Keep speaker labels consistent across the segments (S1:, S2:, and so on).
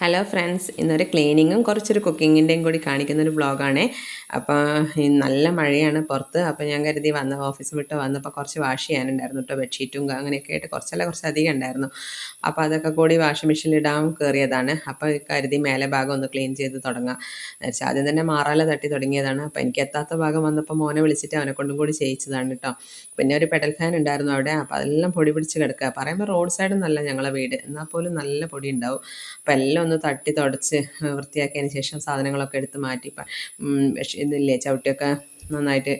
S1: Hello friends ഇന്നൊരു ക്ലീനിങ്ങും കുറച്ചൊരു കുക്കിങ്ങിന്റെയും കൂടി കാണിക്കുന്ന ഒരു വ്ളോഗാണ് അപ്പോൾ നല്ല മഴയാണ് പുറത്ത്. അപ്പോൾ ഞാൻ കരുതി വന്ന ഓഫീസ് വിട്ട് വന്നപ്പോൾ കുറച്ച് വാഷ് ചെയ്യാനുണ്ടായിരുന്നു കേട്ടോ ബെഡ്ഷീറ്റും അങ്ങനെയൊക്കെ ആയിട്ട് കുറച്ചല്ല കുറച്ച് അധികം ഉണ്ടായിരുന്നു. അപ്പോൾ അതൊക്കെ കൂടി വാഷിംഗ് മെഷീനിൽ ഇടാൻ കയറിയതാണ്. അപ്പോൾ കരുതി മേലെ ഭാഗം ഒന്ന് ക്ലീൻ ചെയ്ത് തുടങ്ങാം. എന്നുവെച്ചാൽ ആദ്യം തന്നെ മാറാല തട്ടി തുടങ്ങിയതാണ്. അപ്പോൾ എനിക്ക് എത്താത്ത ഭാഗം വന്നപ്പോൾ മോനെ വിളിച്ചിട്ട് അവനെ കൊണ്ടും കൂടി ചെയ്യിച്ചതാണ് കേട്ടോ പിന്നെ ഒരു പെഡൽ ഫാൻ ഉണ്ടായിരുന്നു അവിടെ. അപ്പോൾ അതെല്ലാം പൊടി പിടിച്ച് കിടക്കുക. പറയുമ്പോൾ റോഡ് സൈഡ് നല്ല ഞങ്ങളെ വീട്. എന്നാൽ പോലും നല്ല പൊടി ഉണ്ടാവും. അപ്പോൾ എല്ലാം ഒന്ന് തട്ടി തുടച്ച് വൃത്തിയാക്കിയതിന് ശേഷം സാധനങ്ങളൊക്കെ എടുത്ത് മാറ്റി ഇതില്ലേ ചവിട്ടിയൊക്കെ നന്നായിട്ട്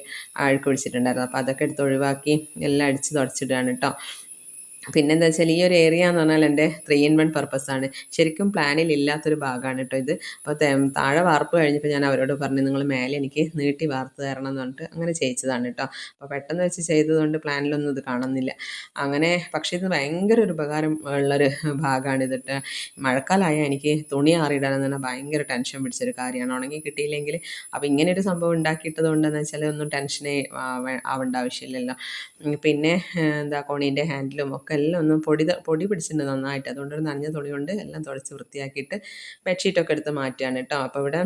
S1: അഴുക്ക് പിടിച്ചിട്ടുണ്ടായിരുന്നു. അപ്പോൾ അതൊക്കെ എടുത്ത് ഒഴിവാക്കി എല്ലാം അടിച്ച് തുടച്ചിടുകയാണ് കേട്ടോ പിന്നെ എന്താ വെച്ചാൽ ഈ ഒരു ഏരിയ എന്ന് പറഞ്ഞാൽ എന്റെ ത്രീ ഇൻ വൺ പർപ്പസ് ആണ്. ശരിക്കും പ്ലാനിൽ ഇല്ലാത്തൊരു ഭാഗമാണ് കേട്ടോ ഇത്. അപ്പോൾ താഴെ വാർപ്പ് കഴിഞ്ഞപ്പോൾ ഞാൻ അവരോട് പറഞ്ഞു നിങ്ങൾ മേലെ എനിക്ക് നീട്ടി വാർത്ത് തരണം എന്ന് പറഞ്ഞിട്ട് അങ്ങനെ ചെയ്യിച്ചതാണ് കേട്ടോ അപ്പോൾ പെട്ടെന്ന് വെച്ച് ചെയ്തതുകൊണ്ട് പ്ലാനിലൊന്നും ഇത് കാണുന്നില്ല. അങ്ങനെ പക്ഷേ ഇത് ഭയങ്കര ഒരു ഉപകാരം ഉള്ളൊരു ഭാഗമാണ് ഇതിട്ട് മഴക്കാലായാൽ എനിക്ക് തുണി ആറിയിടാനെന്ന് പറഞ്ഞാൽ ഭയങ്കര ടെൻഷൻ പിടിച്ചൊരു കാര്യമാണ്. ഉണങ്ങി കിട്ടിയില്ലെങ്കിൽ അപ്പോൾ ഇങ്ങനെ ഒരു സംഭവം ഉണ്ടാക്കിയിട്ടത് കൊണ്ടെന്ന് വെച്ചാൽ ഒന്നും ടെൻഷനേ ആവേണ്ട ആവശ്യമില്ലല്ലോ. പിന്നെ എന്താ കോണീന്റെ ഹാൻഡിലും ഒക്കെ എല്ലാം ഒന്ന് പൊടി പൊടി പിടിച്ചിട്ടുണ്ട് നന്നായിട്ട്. അതുകൊണ്ട് ഒരു നനഞ്ഞ തുണി കൊണ്ട് എല്ലാം തുടച്ച് വൃത്തിയാക്കിയിട്ട് ബെഡ്ഷീറ്റൊക്കെ എടുത്ത് മാറ്റുകയാണ് കേട്ടോ. അപ്പോൾ ഇവിടെ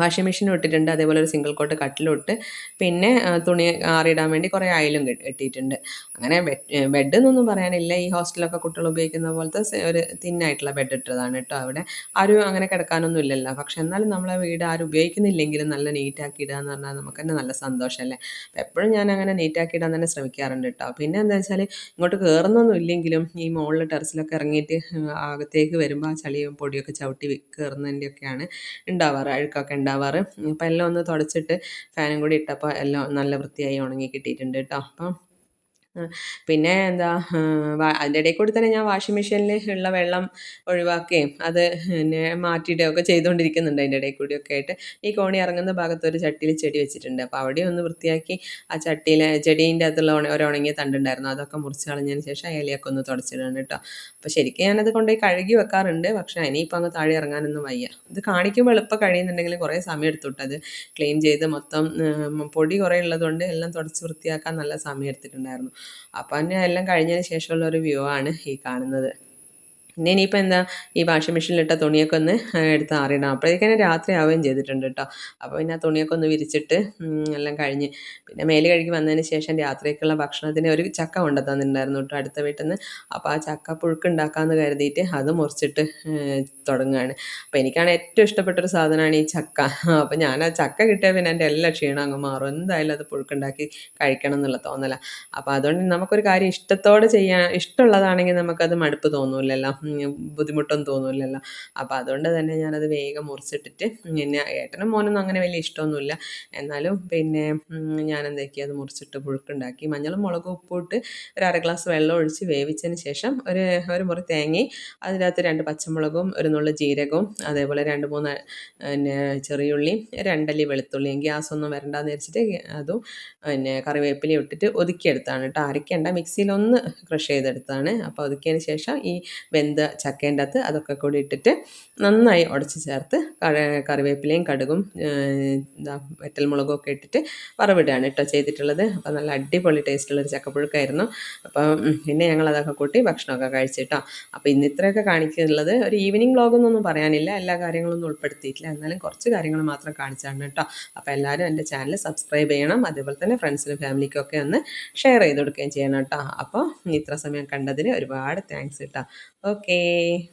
S1: വാഷിംഗ് മെഷീൻ ഇട്ടിട്ടുണ്ട് അതേപോലെ ഒരു സിംഗിൾ കോട്ട് കട്ടിലോട്ട് പിന്നെ തുണി ആറിയിടാൻ വേണ്ടി കുറേ അയലും ഇട്ടിട്ടുണ്ട് അങ്ങനെ ബെഡ് എന്നൊന്നും പറയാനില്ല. ഈ ഹോസ്റ്റലൊക്കെ കുട്ടികൾ ഉപയോഗിക്കുന്ന പോലത്തെ ഒരു തിന്നായിട്ടുള്ള ബെഡ് ഇട്ടതാണ് കേട്ടോ അവിടെ. ആരും അങ്ങനെ കിടക്കാനൊന്നും ഇല്ലല്ലോ. പക്ഷെ എന്നാലും നമ്മളെ വീട് ആരും ഉപയോഗിക്കുന്നില്ലെങ്കിലും നല്ല നീറ്റാക്കി ഇടുക എന്ന് പറഞ്ഞാൽ നമുക്ക് തന്നെ നല്ല സന്തോഷമല്ലേ? അപ്പം എപ്പോഴും ഞാൻ അങ്ങനെ നീറ്റാക്കി ഇടാൻ തന്നെ ശ്രമിക്കാറുണ്ട് കേട്ടോ. പിന്നെ എന്താ വെച്ചാൽ ഇങ്ങോട്ട് കയറുന്നൊന്നും ഇല്ലെങ്കിലും ഈ മുകളിൽ ടെറസിലൊക്കെ ഇറങ്ങിയിട്ട് അകത്തേക്ക് വരുമ്പോൾ ആ ചളിയും പൊടിയൊക്കെ ചവിട്ടി കയറുന്നതിന്റെയൊക്കെയാണ് ഉണ്ടാവാറ് അഴുക്കൊക്കെ ഉണ്ടാവാറ്. അപ്പോൾ എല്ലാം ഒന്ന് തുടച്ചിട്ട് ഫാനും കൂടി ഇട്ടപ്പോൾ എല്ലാം നല്ല വൃത്തിയായി ഉണങ്ങി കിട്ടിയിട്ടുണ്ട് കേട്ടോ. അപ്പം പിന്നെ എന്താ അതിന്റെ ഇടയിൽ കൂടി തന്നെ ഞാൻ വാഷിംഗ് മെഷീനിൽ ഉള്ള വെള്ളം ഒഴിവാക്കുകയും അത് പിന്നെ മാറ്റിയിടുകയൊക്കെ ചെയ്തുകൊണ്ടിരിക്കുന്നുണ്ട് അതിന്റെ ഇടയിൽ കൂടിയൊക്കെ ആയിട്ട്. ഈ കോണി ഇറങ്ങുന്ന ഭാഗത്ത് ഒരു ചട്ടിയിൽ ചെടി വെച്ചിട്ടുണ്ട്. അപ്പോൾ അവിടെ ഒന്ന് വൃത്തിയാക്കി ആ ചട്ടിയിലെ ചെടീന്റെ അകത്തുള്ള ഒരു ഉണങ്ങിയ തണ്ടുണ്ടായിരുന്നു. അതൊക്കെ മുറിച്ച് കളഞ്ഞതിന് ശേഷം ഇലയൊക്കെ ഒന്ന് തുടച്ചിടണം കേട്ടോ. അപ്പോൾ ശരിക്കും ഞാനത് കൊണ്ടുപോയി കഴുകി വെക്കാറുണ്ട്. പക്ഷേ ഇനിയിപ്പോൾ അങ്ങ് താഴെ ഇറങ്ങാനൊന്നും വയ്യ. ഇത് കാണിക്കുമ്പോൾ എളുപ്പം കഴിയുന്നുണ്ടെങ്കിൽ കുറേ സമയം എടുത്തിട്ട് അത് ക്ലീൻ ചെയ്ത് മൊത്തം പൊടി കുറേ ഉള്ളതുകൊണ്ട് എല്ലാം തുടച്ച് വൃത്തിയാക്കാൻ നല്ല സമയം എടുത്തിട്ടുണ്ടായിരുന്നു. അപ്പം തന്നെ എല്ലാം കഴിഞ്ഞതിന് ശേഷമുള്ള ഒരു വ്യൂ ആണ് ഈ കാണുന്നത്. പിന്നെ ഇനിയിപ്പോൾ എന്താ ഈ വാഷിംഗ് മെഷീനിലിട്ട തുണിയൊക്കെ ഒന്ന് എടുത്ത് ആറിയിടാം അപ്പോഴേക്കും രാത്രി ആവുകയും ചെയ്തിട്ടുണ്ട് കേട്ടോ. അപ്പോൾ പിന്നെ ആ തുണിയൊക്കെ ഒന്ന് വിരിച്ചിട്ട് എല്ലാം കഴിഞ്ഞ്. പിന്നെ മേലെ കഴുകി വന്നതിന് ശേഷം രാത്രിക്കുള്ള ഭക്ഷണത്തിന് ഒരു ചക്ക കൊണ്ടു കേട്ടോ അടുത്ത വീട്ടിൽ നിന്ന് അപ്പോൾ ആ ചക്ക പുഴുക്ക് ഉണ്ടാക്കാമെന്ന് കരുതിയിട്ട് അത് മുറിച്ചിട്ട് തുടങ്ങുകയാണ്. അപ്പോൾ എനിക്കാണ് ഏറ്റവും ഇഷ്ടപ്പെട്ട ഒരു സാധനമാണ് ഈ ചക്ക. അപ്പോൾ ഞാൻ ആ ചക്ക കിട്ടിയാൽ പിന്നെ എന്റെ എല്ലാ ക്ഷീണം അങ്ങ് മാറും. എന്തായാലും അത് പുഴുക്കുണ്ടാക്കി കഴിക്കണം എന്നുള്ള തോന്നല. അപ്പോൾ അതുകൊണ്ട് നമുക്കൊരു കാര്യം ഇഷ്ടത്തോടെ ചെയ്യാൻ ഇഷ്ടമുള്ളതാണെങ്കിൽ നമുക്കത് മടുപ്പ് തോന്നൂലല്ലോ. ബുദ്ധിമുട്ടൊന്നും തോന്നില്ലല്ലോ അപ്പോൾ അതുകൊണ്ട് തന്നെ ഞാനത് വേഗം മുറിച്ചിട്ടിട്ട് പിന്നെ ഏട്ടനും മോനൊന്നും അങ്ങനെ വലിയ ഇഷ്ടമൊന്നുമില്ല. എന്നാലും പിന്നെ ഞാൻ എന്താക്കി അത് മുറിച്ചിട്ട് പുഴുക്കുണ്ടാക്കി മഞ്ഞളും മുളകും ഉപ്പിട്ട് ഒരു അര ഗ്ലാസ് വെള്ളം ഒഴിച്ച് വേവിച്ചതിന് ശേഷം ഒരു ഒരു മുറി തേങ്ങയും അതിനകത്ത് രണ്ട് പച്ചമുളകും ഒരു നുള്ള ജീരകവും അതേപോലെ രണ്ട് മൂന്ന് പിന്നെ ചെറിയുള്ളിയും രണ്ടല്ലി വെളുത്തുള്ളിയും ഗ്യാസ് ഒന്നും വരണ്ടെന്ന് വെച്ചിട്ട് അതും പിന്നെ കറിവേപ്പിലയും ഇട്ടിട്ട് ഒതുക്കിയെടുത്താണ് കേട്ടോ. അരയ്ക്കേണ്ട മിക്സിയിലൊന്ന് ക്രഷ് ചെയ്തെടുത്താണ്. അപ്പോൾ ഒതുക്കിയതിന് ശേഷം ഈ വെന്ത വെന്ത ചക്കേന്റെ അകത്ത് അതൊക്കെ കൂടി ഇട്ടിട്ട് നന്നായി ഉടച്ച് ചേർത്ത് കറിവേപ്പിലയും കടുകും എന്താ വെറ്റൽമുളകും ഒക്കെ ഇട്ടിട്ട് വറവിടുകയാണ് കേട്ടോ ചെയ്തിട്ടുള്ളത്. അപ്പോൾ നല്ല അടിപൊളി ടേസ്റ്റുള്ളൊരു ചക്കപ്പുഴുക്കായിരുന്നു. അപ്പം പിന്നെ ഞങ്ങൾ അതൊക്കെ കൂട്ടി ഭക്ഷണമൊക്കെ കഴിച്ചിട്ടോ അപ്പോൾ ഇന്ന് ഇത്രയൊക്കെ കാണിക്കുന്നുള്ളത് ഒരു ഈവനിങ് വ്ളോഗൊന്നും പറയാനില്ല. എല്ലാ കാര്യങ്ങളൊന്നും ഉൾപ്പെടുത്തിയിട്ടില്ല. എന്നാലും കുറച്ച് കാര്യങ്ങൾ മാത്രം കാണിച്ചാണ് കേട്ടോ. അപ്പോൾ എല്ലാവരും എന്റെ ചാനൽ സബ്സ്ക്രൈബ് ചെയ്യണം. അതേപോലെ തന്നെ ഫ്രണ്ട്സിനും ഫാമിലിക്കും ഒക്കെ ഒന്ന് ഷെയർ ചെയ്ത് കൊടുക്കുകയും ചെയ്യണം കേട്ടോ. അപ്പോൾ ഇത്ര സമയം കണ്ടതിന് ഒരുപാട് താങ്ക്സ് കേട്ടോ. Okay que